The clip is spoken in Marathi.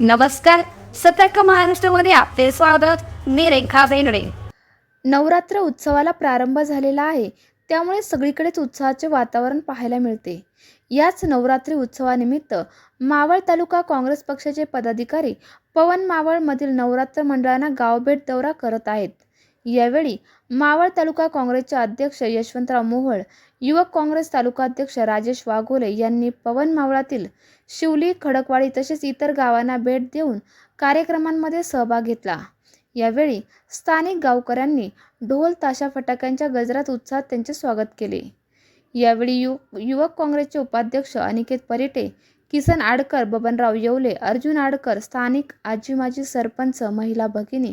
नमस्कार. सतर्क महाराष्ट्रामध्ये आपले स्वागत. मी रेखा बेनडे नवरात्र उत्सवाला प्रारंभ झालेला आहे. त्यामुळे सगळीकडेच उत्साहाचे वातावरण पाहायला मिळते. याच नवरात्री उत्सवानिमित्त मावळ तालुका काँग्रेस पक्षाचे पदाधिकारी पवन मावळमधील नवरात्र मंडळांना गावभेट दौरा करत आहेत. यावेळी मावळ तालुका काँग्रेसचे अध्यक्ष यशवंतराव मोहोळ युवक काँग्रेस तालुका अध्यक्ष राजेश वाघोले यांनी पवन मावळातील शिवली खडकवाडी तसेच इतर गावांना भेट देऊन कार्यक्रमांमध्ये सहभाग घेतला. यावेळी स्थानिक गावकऱ्यांनी ढोल ताशा फटाक्यांच्या गजरात उत्साहात त्यांचे स्वागत केले. यावेळी यु युवक काँग्रेसचे उपाध्यक्ष अनिकेत परिटे किसन आडकर बबनराव येवले अर्जुन आडकर स्थानिक आजी माजी सरपंच महिला भगिनी